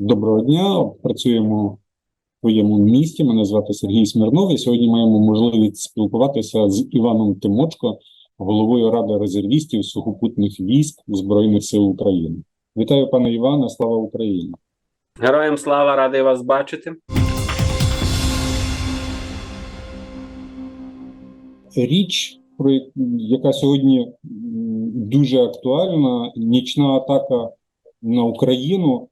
Доброго дня. Працюємо в своєму місті. Мене звати Сергій Смірнов. І сьогодні маємо можливість спілкуватися з Іваном Тимочко, головою Ради резервістів сухопутних військ Збройних сил України. Вітаю, пане Іване. Слава Україні! Героям слава, радий вас бачити. Річ, про яка сьогодні дуже актуальна, нічна атака на Україну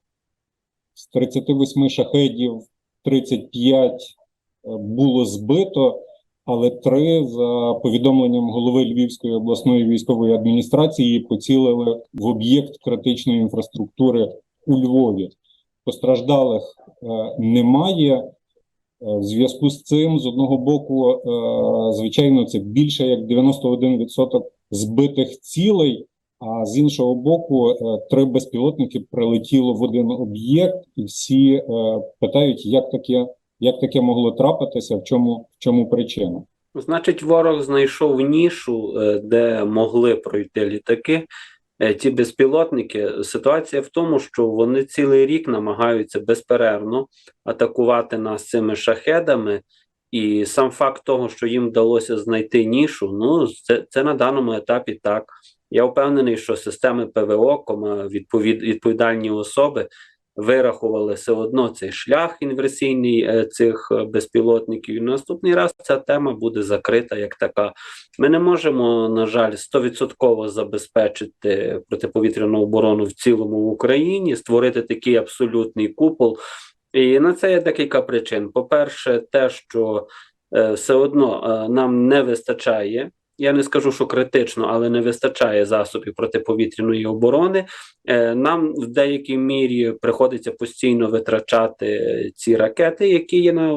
з 38 шахедів 35 е, було збито, але три, за повідомленням голови Львівської обласної військової адміністрації, поцілили в об'єкт критичної інфраструктури у Львові. Постраждалих е, немає. Е, В зв'язку з цим, з одного боку, звичайно, це більше як 91% збитих цілей. А з іншого боку, е, три безпілотники прилетіло в один об'єкт, і всі е, питають, як таке, як таке могло трапитися, в чому, в чому причина. Значить, ворог знайшов нішу, е, де могли пройти літаки. Ті безпілотники. Ситуація в тому, що вони цілий рік намагаються безперервно атакувати нас цими шахедами. І сам факт того, що їм вдалося знайти нішу, ну це, це на даному етапі так. Я впевнений, що системи ПВО, відповід, відповідальні особи вирахували все одно цей шлях інверсійний е, цих е, безпілотників. І наступний раз ця тема буде закрита як така. Ми не можемо, на жаль, 100% забезпечити протиповітряну оборону в цілому в Україні, створити такий абсолютний купол. І на це є декілька причин. По-перше, те, що е, все одно нам не вистачає. Я не скажу, що критично, але не вистачає засобів протиповітряної оборони. Е, Нам в деякій мірі приходиться постійно витрачати ці ракети, які є на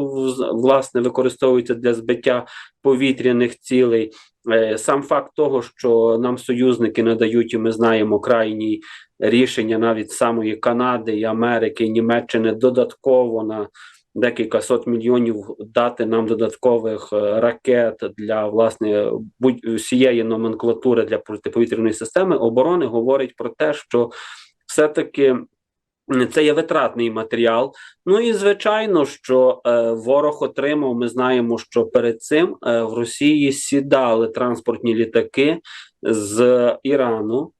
власне використовуються для збиття повітряних цілей. Е, Сам факт того, що нам союзники надають, і ми знаємо крайні рішення навіть самої Канади і Америки, і Німеччини додатково на декілька сот мільйонів дати нам додаткових е, ракет для власне будь всієї номенклатури для протиповітряної системи оборони говорить про те, що все-таки це є витратний матеріал. Ну і звичайно, що е, ворог отримав. Ми знаємо, що перед цим е, в Росії сідали транспортні літаки з Ірану,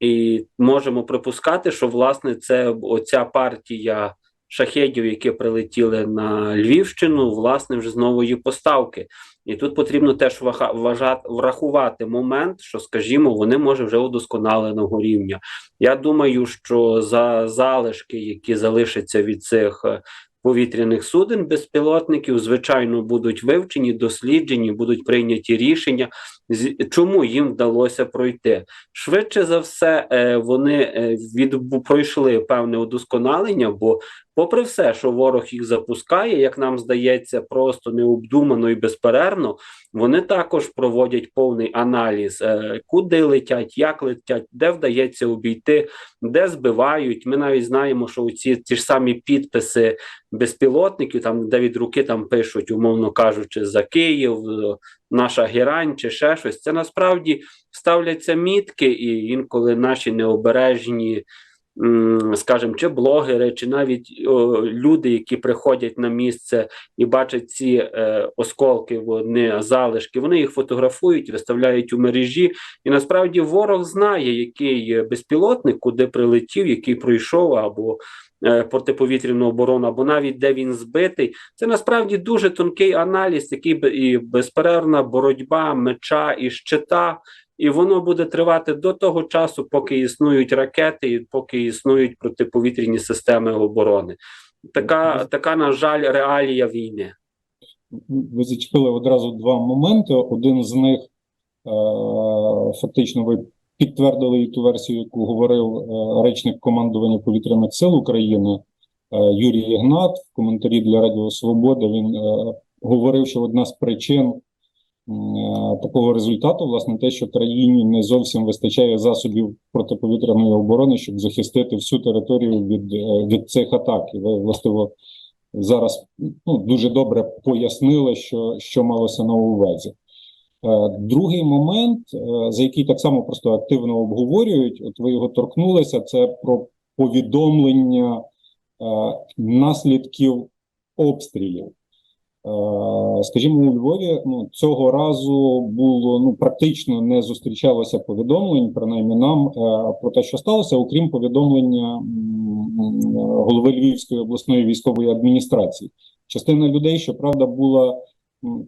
і можемо припускати, що власне це оця партія шахедів, які прилетіли на Львівщину, власне, вже з нової поставки. І тут потрібно теж вважати, врахувати момент, що, скажімо, вони може вже удосконаленого рівня. Я думаю, що за залишки, які залишаться від цих е, повітряних суден, безпілотників, звичайно, будуть вивчені, досліджені, будуть прийняті рішення, чому їм вдалося пройти. Швидше за все, е, вони е, від, пройшли певне удосконалення, бо попри все, що ворог їх запускає, як нам здається, просто необдумано і безперервно, вони також проводять повний аналіз, е, куди летять, як летять, де вдається обійти, де збивають. Ми навіть знаємо, що ці ті ж самі підписи безпілотників, там де від руки там пишуть, умовно кажучи, за Київ, е, наша герань чи ще щось. Це насправді ставляться мітки, і інколи наші необережні. М, Скажімо, чи блогери, чи навіть о, люди, які приходять на місце і бачать ці е, осколки, вони залишки, вони їх фотографують, виставляють у мережі. І насправді ворог знає, який безпілотник, куди прилетів, який пройшов, або е, протиповітряну оборону, або навіть де він збитий. Це насправді дуже тонкий аналіз, бе- і безперервна боротьба меча і щита. І воно буде тривати до того часу, поки існують ракети, і поки існують протиповітряні системи оборони. Така, така на жаль, реалія війни. Ви зачепили одразу два моменти. Один з них е, фактично ви підтвердили і ту версію, яку говорив е, речник командування повітряних сил України е, Юрій Ігнат в коментарі для Радіо Свобода. Він говорив, що одна з причин такого результату, власне, те, що країні не зовсім вистачає засобів протиповітряної оборони, щоб захистити всю територію від, е, від цих атак. І ви властиво зараз ну, дуже добре пояснили, що, що малося на увазі. Е, Другий момент, е, за який так само просто активно обговорюють, от ви його торкнулися, це про повідомлення наслідків обстрілів. Е, Скажімо, у Львові ну, цього разу було ну практично не зустрічалося повідомлень, принаймні нам е, про те, що сталося, окрім повідомлення голови Львівської обласної військової адміністрації. Частина людей, щоправда, була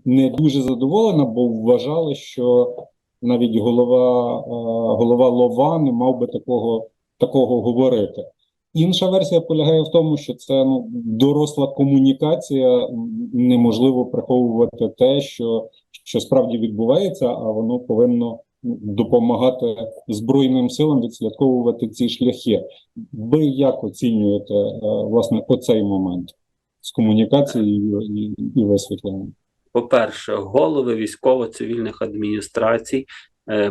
не дуже задоволена, бо вважали, що навіть голова, е, голова Лова не мав би такого, такого говорити. Інша версія полягає в тому, що це ну доросла комунікація, неможливо приховувати те, що, що справді відбувається, а воно повинно ну, допомагати Збройним силам відслідковувати ці шляхи. Ви як оцінюєте е, власне оцей момент з комунікацією і, і висвітленням? По-перше, голови військово-цивільних адміністрацій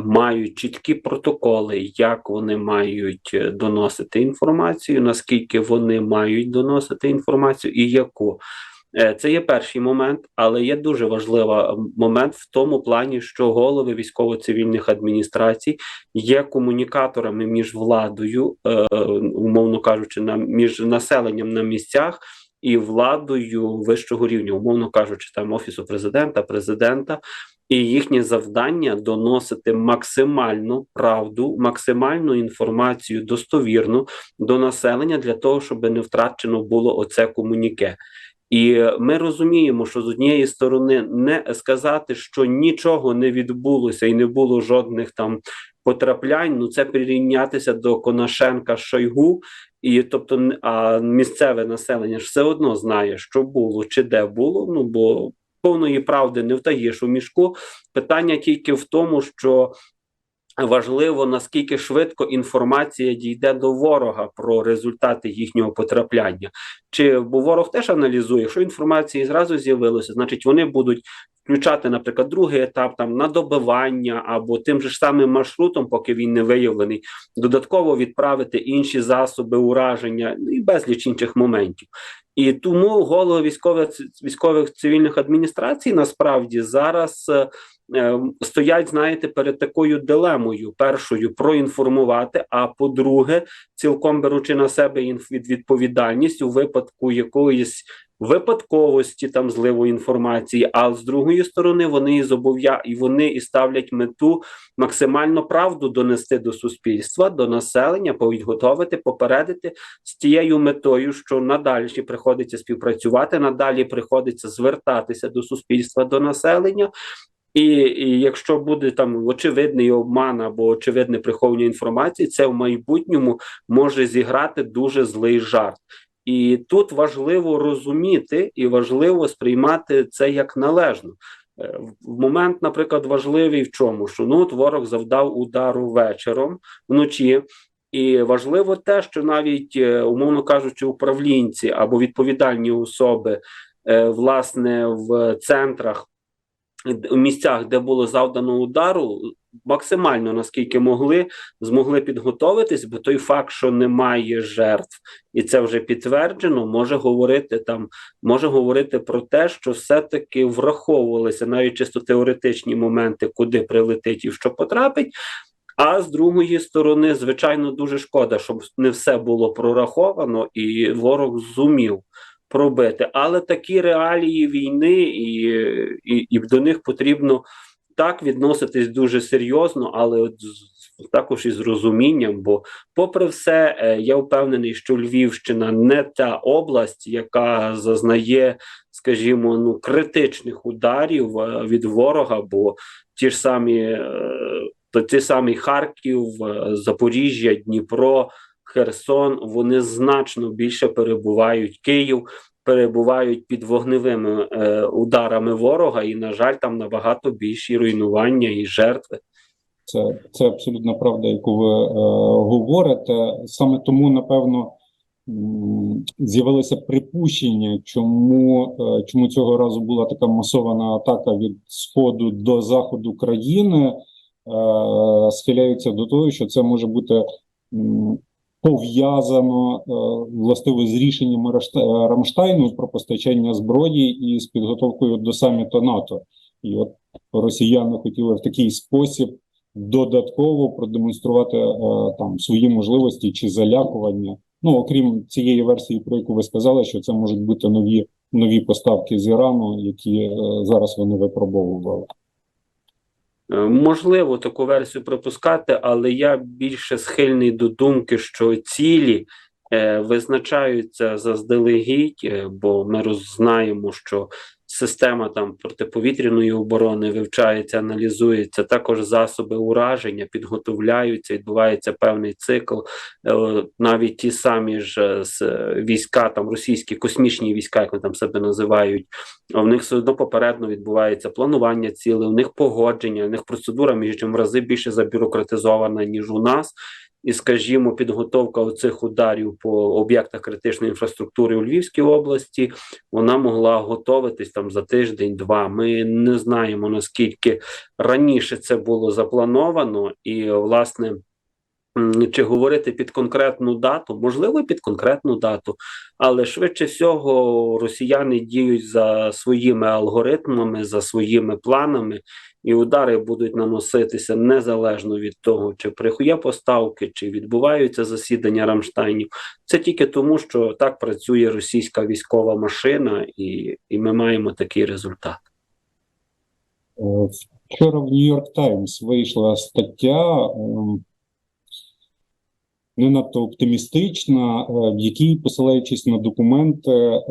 мають чіткі протоколи, як вони мають е, доносити інформацію, наскільки вони мають доносити інформацію і яку. Е, Це є перший момент, але є дуже важливий момент в тому плані, що голови військово-цивільних адміністрацій є комунікаторами між владою, е, умовно кажучи, між населенням на місцях і владою вищого рівня, умовно кажучи, там офісу президента, президента, і їхнє завдання доносити максимальну правду, максимальну інформацію достовірну до населення для того, щоб не втрачено було оце комуніке. І ми розуміємо, що з однієї сторони не сказати, що нічого не відбулося і не було жодних там потраплянь. Ну це прирівнятися до Конашенка Шойгу, і тобто, а місцеве населення ж все одно знає, що було чи де було. Ну бо повної правди не втаєш у мішку. Питання тільки в тому, що важливо наскільки швидко інформація дійде до ворога про результати їхнього потрапляння. Чи бо ворог теж аналізує, якщо інформації зразу з'явилося, значить вони будуть включати, наприклад, другий етап там на добивання або тим же ж самим маршрутом, поки він не виявлений, додатково відправити інші засоби ураження ну, і безліч інших моментів. І тому голови військових військових цивільних адміністрацій насправді зараз е, стоять, знаєте, перед такою дилемою: першою проінформувати, а по-друге, цілком беручи на себе інф- від- відповідальність у випадку якоїсь випадковості там зливу інформації. А з другої сторони, вони і зобов'я і вони і ставлять мету максимально правду донести до суспільства, до населення, підготовити, попередити з тією метою, що надалі приходиться співпрацювати, надалі приходиться звертатися до суспільства, до населення. І, і якщо буде там очевидний обман або очевидне приховування інформації, це в майбутньому може зіграти дуже злий жарт. І тут важливо розуміти і важливо сприймати це як належно. Е, В момент, наприклад, важливий в чому, що ну ворог завдав удару вечором вночі. І важливо те, що навіть, е, умовно кажучи, управлінці або відповідальні особи, е, власне, в центрах, місцях, де було завдано удару, максимально наскільки могли, змогли підготовитись, бо той факт, що немає жертв, і це вже підтверджено, може говорити там, може говорити про те, що все-таки враховувалися навіть чисто теоретичні моменти, куди прилетить і що потрапить. А з другої сторони, звичайно, дуже шкода, щоб не все було прораховано, і ворог зумів пробити. Але такі реалії війни, і, і, і до них потрібно так відноситись дуже серйозно, але от також із розумінням. Бо, попри все, е, я впевнений, що Львівщина не та область, яка зазнає, скажімо, ну критичних ударів е, від ворога, бо ті ж самі. е, ті самі Харків, Запоріжжя, Дніпро, Херсон, вони значно більше перебувають Київ, перебувають під вогневими е, ударами ворога, і, на жаль, там набагато більші руйнування і жертви. Це, це абсолютно правда, яку ви е, говорите. Саме тому, напевно, з'явилося припущення, чому, е, чому цього разу була така масована атака від сходу до заходу країни. Е, схиляються до того, що це може бути пов'язано е, властиво з рішеннями Рамшта- е, Рамштайну про постачання зброї і з підготовкою до саміту НАТО. І от росіяни хотіли в такий спосіб додатково продемонструвати е, там свої можливості чи залякування Ну, окрім цієї версії, про яку ви сказали, що це можуть бути нові, нові поставки з Ірану, які зараз вони випробовували. Е, Можливо, таку версію припускати, але я більше схильний до думки, що цілі е, визначаються заздалегідь, е, бо ми знаємо, що система там протиповітряної оборони вивчається, аналізується, також засоби ураження підготовляються, відбувається певний цикл. Е, навіть ті самі ж е, війська, там російські космічні війська, як вони там себе називають, в них все одно попередньо відбувається планування цілей, у них погодження, у них процедура між чим рази більше забюрократизована, ніж у нас. І, скажімо, підготовка оцих ударів по об'єктах критичної інфраструктури у Львівській області вона могла готуватись там за тиждень-два. Ми не знаємо наскільки раніше це було заплановано, і власне. Чи говорити під конкретну дату? Можливо, під конкретну дату, але швидше всього росіяни діють за своїми алгоритмами, за своїми планами, і удари будуть наноситися незалежно від того, чи прихує поставки, чи відбуваються засідання Рамштайнів. Це тільки тому, що так працює російська військова машина, і, і ми маємо такий результат. Вчора в Нью-Йорк Таймс вийшла стаття ем, не надто оптимістична, е, в якій, посилаючись на документи е,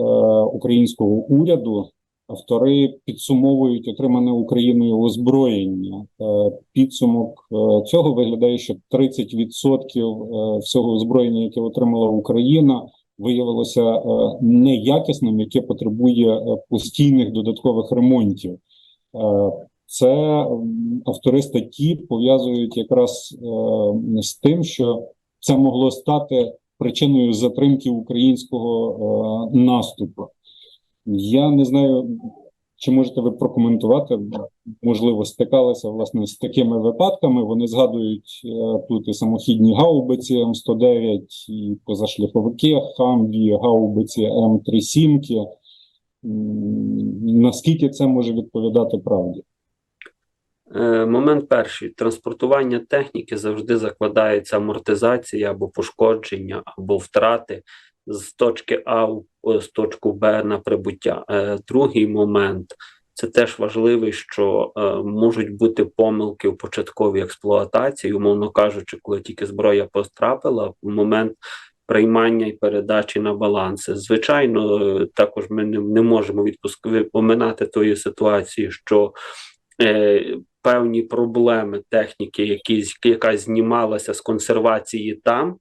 українського уряду, автори підсумовують отримане Україною озброєння. Е, Підсумок е, цього виглядає, що 30% е, всього озброєння, яке отримала Україна, виявилося неякісним, яке потребує постійних додаткових ремонтів. Це автори статті пов'язують якраз з тим, що це могло стати причиною затримки українського наступу. Я не знаю, чи можете ви прокоментувати, можливо, стикалися власне з такими випадками. Вони згадують е, тут і самохідні гаубиці М109, і позашляховики Хамві, гаубиці М37. М, Наскільки це може відповідати правді? Е, Момент перший: транспортування техніки завжди закладається амортизація або пошкодження, або втрати з точки А в е, з точку Б на прибуття. Е, Другий момент це теж важливий, що е, можуть бути помилки в початковій експлуатації, умовно кажучи, коли тільки зброя потрапила, в момент приймання і передачі на баланси. Звичайно, також ми не, не можемо відпуск... оминати тої ситуації, що е, певні проблеми техніки, які, яка знімалася з консервації там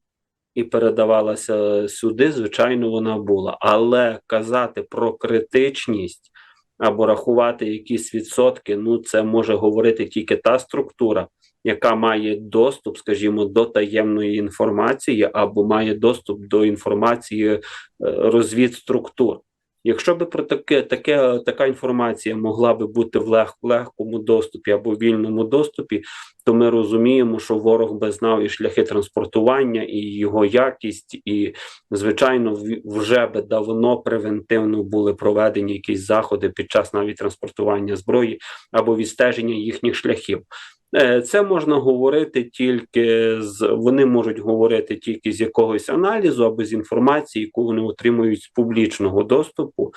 і передавалася сюди, звичайно, вона була. Але казати про критичність або рахувати якісь відсотки, ну це може говорити тільки та структура, яка має доступ, скажімо, до таємної інформації, або має доступ до інформації е, розвідструктур. Якщо би про таке, таке така інформація могла би бути в лег, легкому доступі або вільному доступі, то ми розуміємо, що ворог би знав і шляхи транспортування, і його якість, і звичайно, вже би давно превентивно були проведені якісь заходи під час навіть транспортування зброї або відстеження їхніх шляхів. Е, Це можна говорити тільки з вони можуть говорити тільки з якогось аналізу або з інформації, яку вони отримують з публічного доступу.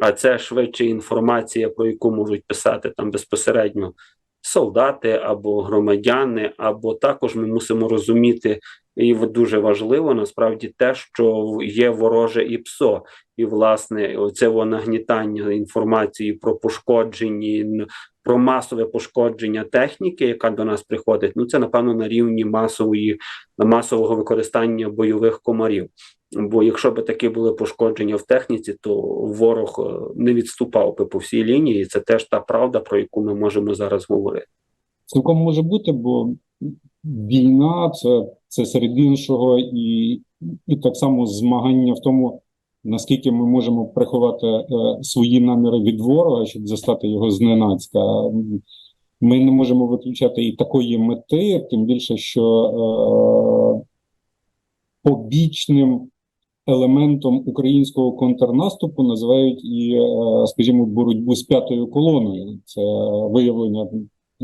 А це швидше інформація, про яку можуть писати там безпосередньо солдати або громадяни, або також ми мусимо розуміти, і дуже важливо насправді те, що є вороже ІПСО, і власне во нагнітання інформації про пошкоджені про масове пошкодження техніки, яка до нас приходить. Ну це напевно на рівні масової масового використання бойових комарів. Бо якщо б такі були пошкодження в техніці, то ворог е, не відступав би по всій лінії. І це теж та правда, про яку ми можемо зараз говорити. Цілком може бути, бо війна це, це серед іншого, і, і так само змагання в тому, наскільки ми можемо приховати е, свої наміри від ворога, щоб застати його зненацька. Ми не можемо виключати і такої мети, тим більше, що е, побічним елементом українського контрнаступу називають і, е, скажімо, боротьбу з п'ятою колоною. Це виявлення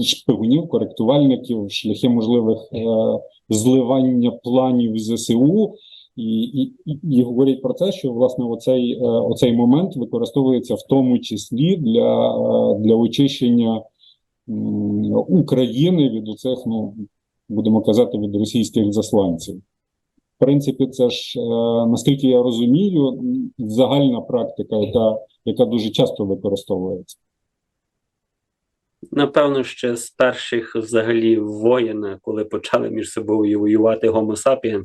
шпигунів, коректувальників, шляхи можливих е, зливання планів ЗСУ. І, і, і- говорять про те, що власне оцей, е, оцей момент використовується в тому числі для, е, для очищення України від оцих, ну будемо казати, від російських засланців. В принципі, це ж, е, наскільки я розумію, загальна практика, яка, яка дуже часто використовується. Напевно, ще з перших взагалі воєн, коли почали між собою воювати Homo sapiens,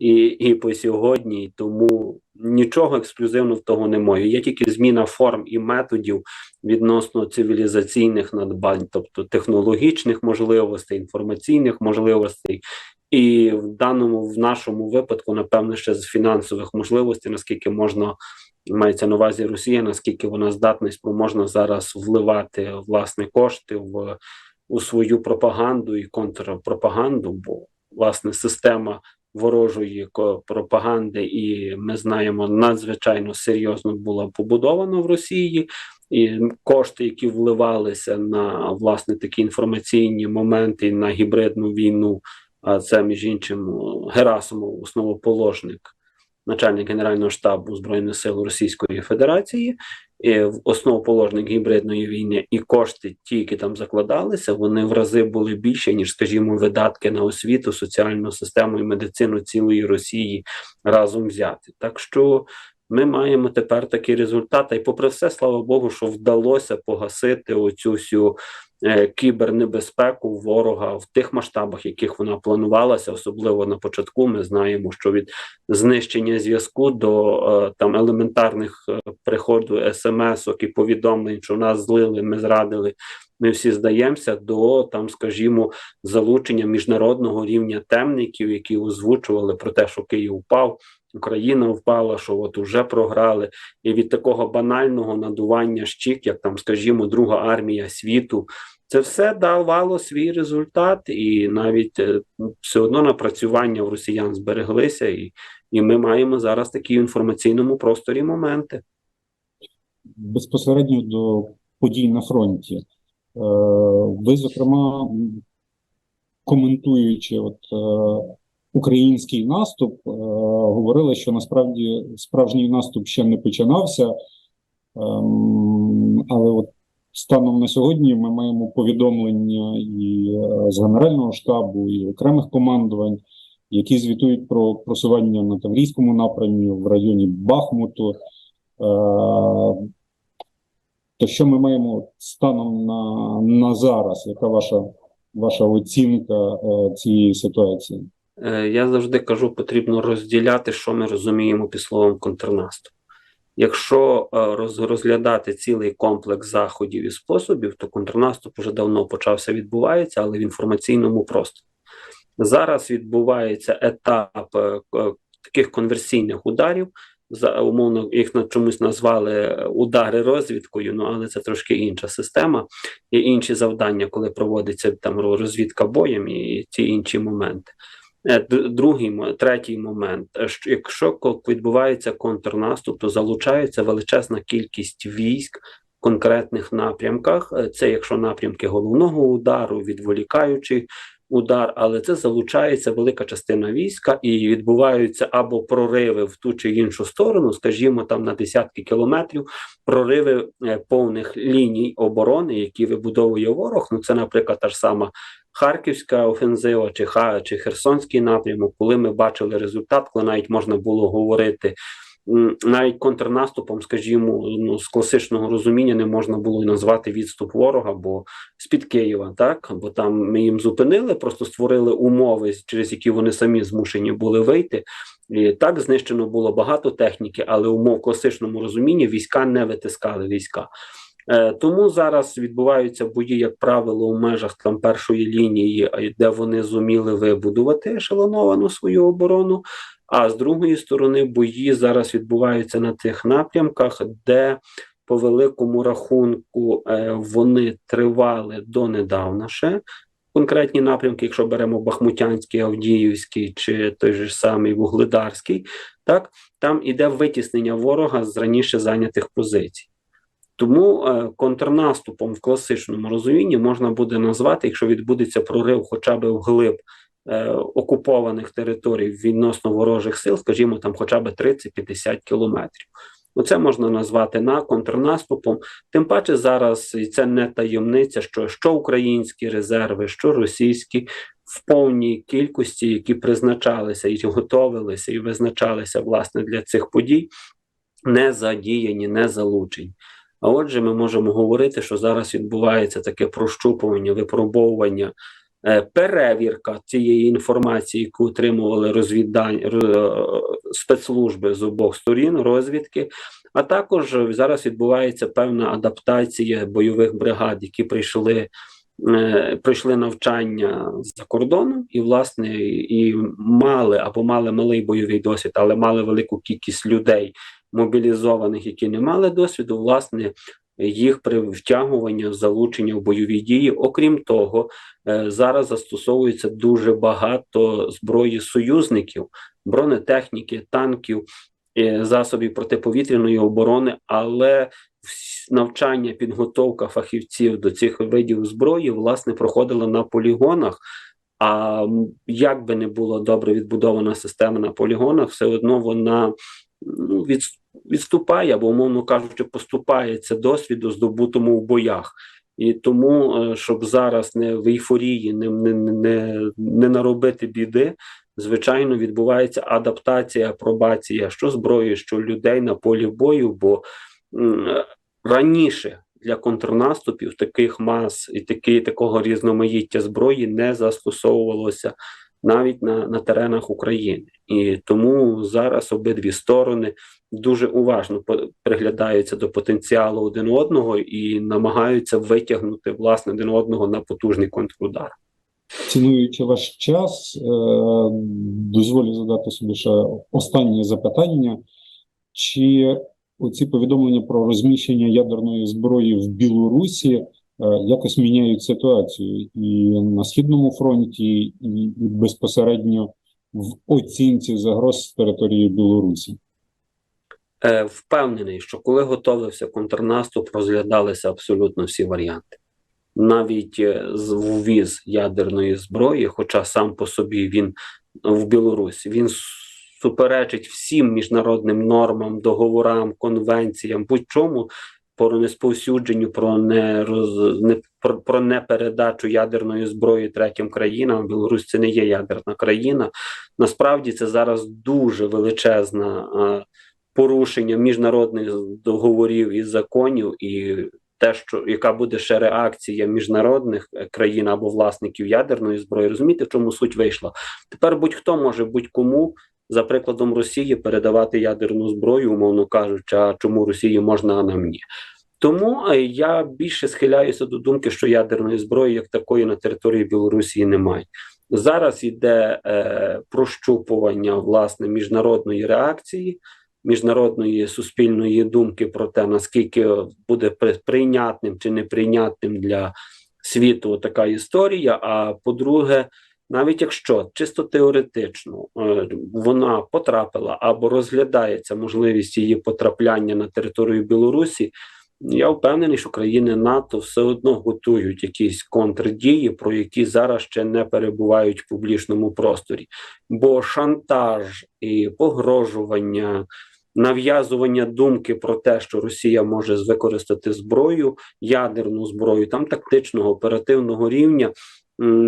і, і по сьогодні, тому нічого ексклюзивного в того немає. Є тільки зміна форм і методів відносно цивілізаційних надбань, тобто технологічних можливостей, інформаційних можливостей. І в даному в нашому випадку, напевно, ще з фінансових можливостей, наскільки можна мається на увазі Росія, наскільки вона здатна і спроможна зараз вливати власне кошти в у свою пропаганду і контрпропаганду, бо власне система ворожої пропаганди, і ми знаємо, надзвичайно серйозно була побудована в Росії, і кошти, які вливалися на власне такі інформаційні моменти на гібридну війну. А це між іншим Герасимов, основоположник начальник Генерального штабу Збройних сил Російської Федерації, основоположник гібридної війни, і кошти, ті, які там закладалися, вони в рази були більше, ніж, скажімо, видатки на освіту, соціальну систему і медицину цілої Росії разом взяти. Так що ми маємо тепер такий результат. А й попри все, слава Богу, що вдалося погасити оцю всю е, кібернебезпеку ворога в тих масштабах, яких вона планувалася, особливо на початку. Ми знаємо, що від знищення зв'язку до е, там елементарних е, приходу смс-ок і повідомлень, що нас злили, ми зрадили. Ми всі здаємося до там, скажімо, залучення міжнародного рівня темників, які озвучували про те, що Київ впав, Україна впала, що от уже програли, і від такого банального надування щік, як там, скажімо, Друга армія світу, це все давало свій результат, і навіть е, все одно напрацювання в росіян збереглися, і, і ми маємо зараз такі в інформаційному просторі моменти. Безпосередньо до подій на фронті. Е, Ви, зокрема, коментуючи от, е, український наступ, е, говорили, що насправді справжній наступ ще не починався. Ем, Але от станом на сьогодні ми маємо повідомлення і е, з Генерального штабу, і окремих командувань, які звітують про просування на Таврійському напрямі в районі Бахмуту. Е, То що ми маємо станом на, на зараз? Яка ваша, ваша оцінка е, цієї ситуації? Е, Я завжди кажу, потрібно розділяти, що ми розуміємо під словом контрнаступ. Якщо е, розглядати цілий комплекс заходів і способів, то контрнаступ вже давно почався відбувається, але в інформаційному просторі. Зараз відбувається етап е, таких конверсійних ударів. За умовно їх на чомусь назвали удари розвідкою, ну але це трошки інша система і інші завдання, коли проводиться там розвідка боєм і ті інші моменти. Е, Другий, третій момент. е, що Якщо відбувається контрнаступ, то залучається величезна кількість військ в конкретних напрямках. Е, Це якщо напрямки головного удару, відволікаючий удар, але це залучається велика частина війська і відбуваються або прориви в ту чи іншу сторону, скажімо, там на десятки кілометрів, прориви повних ліній оборони, які вибудовує ворог. Ну це, наприклад, та ж сама Харківська офензива чи Ха чи Херсонський напрямок, коли ми бачили результат, коли навіть можна було говорити. Навіть контрнаступом, скажімо, ну з класичного розуміння не можна було й назвати відступ ворога, бо з-під Києва, так бо там ми їм зупинили, просто створили умови, через які вони самі змушені були вийти. І так знищено було багато техніки, але умов класичному розумінні війська не витискали війська. Е, Тому зараз відбуваються бої, як правило, у межах там першої лінії, де вони зуміли вибудувати ешелоновану свою оборону. А з другої сторони, бої зараз відбуваються на тих напрямках, де по великому рахунку е, вони тривали донедавна ще. Конкретні напрямки, якщо беремо Бахмутянський, Авдіївський чи той же самий Вугледарський, так там іде витіснення ворога з раніше зайнятих позицій. Тому е, контрнаступом в класичному розумінні можна буде назвати, якщо відбудеться прорив хоча б вглиб е, окупованих територій відносно ворожих сил, скажімо, там хоча б 30-50 кілометрів. Оце можна назвати на контрнаступом. Тим паче зараз і це не таємниця, що, що українські резерви, що російські в повній кількості, які призначалися і готовилися, і визначалися власне для цих подій, не задіяні, не залучені. А отже, ми можемо говорити, що зараз відбувається таке прощупування, випробовування, е, перевірка цієї інформації, яку отримували розвіддань спецслужби з обох сторін, розвідки. А також зараз відбувається певна адаптація бойових бригад, які прийшли. е, Пройшли навчання за кордоном і, власне, і мали або мали малий бойовий досвід, але мали велику кількість людей, мобілізованих, які не мали досвіду, власне, їх при втягування, залучення в бойові дії. Окрім того, е, зараз застосовується дуже багато зброї союзників, бронетехніки, танків, е, засобів протиповітряної оборони, але навчання, підготовка фахівців до цих видів зброї власне проходила на полігонах. А як би не була добре відбудована система на полігонах, все одно вона ну, від, відступає або, умовно кажучи, поступається досвіду, здобутому в боях. І тому, е, щоб зараз не в ейфорії, не, не, не, не наробити біди, звичайно, відбувається адаптація, апробація що зброї, що людей на полі бою. Бо раніше для контрнаступів таких мас і таки, такого різноманіття зброї не застосовувалося навіть на, на теренах України. І тому зараз обидві сторони дуже уважно приглядаються до потенціалу один одного і намагаються витягнути власне один одного на потужний контрудар. Цінуючи ваш час, е, дозволю задати собі ще останнє запитання. Чи оці повідомлення про розміщення ядерної зброї в Білорусі якось міняють ситуацію і на Східному фронті, і, безпосередньо в оцінці загроз з території Білорусі? Е, впевнений, що коли готовився контрнаступ, розглядалися абсолютно всі варіанти. Навіть е, ввіз ядерної зброї, хоча сам по собі він в Білорусі, він суперечить всім міжнародним нормам, договорам, конвенціям, будь-чому про несповсюдженню, про не роз не про, про непередачу ядерної зброї третім країнам. Білорусь це не є ядерна країна. Насправді це зараз дуже величезна. е, порушення міжнародних договорів і законів, і те, що яка буде ще реакція міжнародних е, країн або власників ядерної зброї, розумієте, в чому суть вийшла? Тепер будь-хто може будь-кому, за прикладом Росії, передавати ядерну зброю, умовно кажучи, а чому Росії можна, а нам ні. Тому е, я більше схиляюся до думки, що ядерної зброї як такої на території Білорусі немає. Зараз йде е, прощупування власне міжнародної реакції міжнародної суспільної думки про те, наскільки буде при- прийнятним чи неприйнятним для світу така історія. А по-друге, навіть якщо чисто теоретично е, вона потрапила або розглядається можливість її потрапляння на територію Білорусі. Я впевнений, що країни НАТО все одно готують якісь контрдії, про які зараз ще не перебувають в публічному просторі. Бо шантаж і погрожування, нав'язування думки про те, що Росія може використати зброю, ядерну зброю, там тактичного оперативного рівня.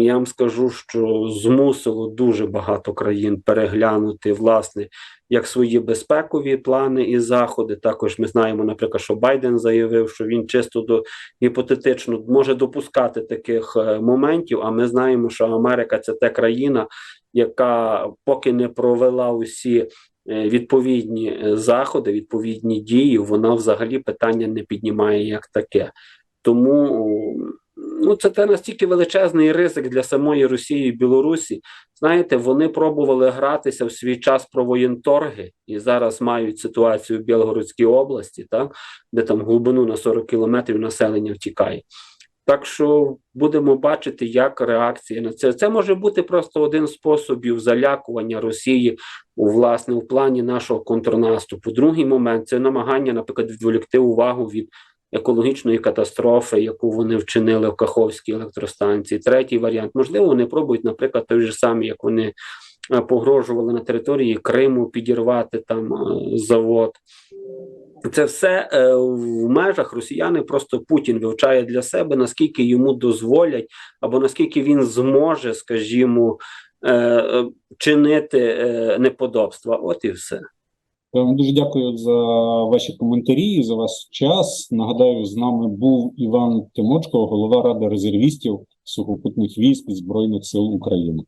Я вам скажу, що змусило дуже багато країн переглянути власне як свої безпекові плани і заходи. Також ми знаємо, наприклад, що Байден заявив, що він чисто до гіпотетично може допускати таких е, моментів. А ми знаємо, що Америка це та країна, яка поки не провела усі е, відповідні е, заходи, відповідні дії, вона взагалі питання не піднімає як таке. Тому ну, це те настільки величезний ризик для самої Росії і Білорусі. Знаєте, вони пробували гратися в свій час про воєнторги і зараз мають ситуацію в Білгородській області, так, де там глибину на 40 кілометрів населення втікає. Так що будемо бачити, як реакція на це. Це може бути просто один з способів залякування Росії у власне в плані нашого контрнаступу. Другий момент це намагання, наприклад, відволікти увагу від екологічної катастрофи, яку вони вчинили в Каховській електростанції. Третій варіант, можливо, вони пробують, наприклад, той же самий, як вони е, погрожували на території Криму підірвати там е, завод. Це все е, в межах росіяни просто Путін вивчає для себе, наскільки йому дозволять, або наскільки він зможе, скажімо, чинити неподобства. От і все. Вам дуже дякую за ваші коментарі за ваш час. Нагадаю, з нами був Іван Тимочко, голова Ради резервістів сухопутних військ Збройних сил України.